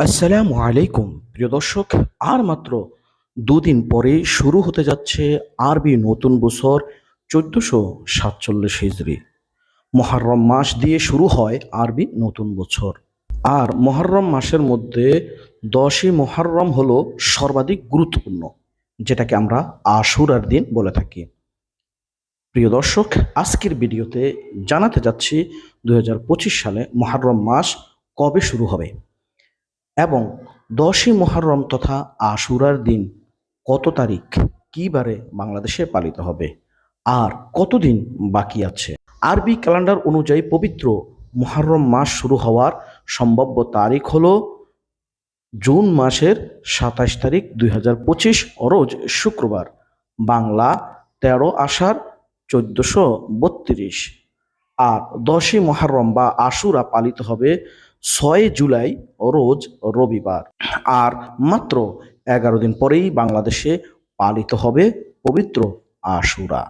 আসসালামু আলাইকুম। প্রিয় দর্শক, আর মাত্র দুদিন পরে শুরু হতে যাচ্ছে আরবি নতুন বছর চোদ্দশো সাতচল্লিশ হিজড়ি মহারম মাস দিয়ে শুরু হয় আরবি নতুন বছর। আর মহরম মাসের মধ্যে দশই মহরম হলো সর্বাধিক গুরুত্বপূর্ণ, যেটাকে আমরা আশুরার দিন বলে থাকি। প্রিয় দর্শক, আজকের ভিডিওতে জানাতে যাচ্ছি দু হাজার পঁচিশ সালে মহরম মাস কবে শুরু হবে? এবং দশই মহরম তথা আশুরার দিন কত তারিখ? কী বারে বাংলাদেশে পালিত হবে? আর কতদিন বাকি আছে? আরবি ক্যালেন্ডার অনুযায়ী পবিত্র মহরম মাস শুরু হওয়ার সম্ভাব্য তারিখ হলো জুন মাসের সাতাশ তারিখ দুই হাজার পঁচিশ, অরোজ শুক্রবার, বাংলা তেরো আষাঢ় চোদ্দশো বত্রিশ। আর দশই মহরম বা আশুরা পালিত হবে ছয় জুলাই রোজ রবিবার। আর মাত্র এগারো দিন পরেই বাংলাদেশে পালিত হবে পবিত্র আশুরা।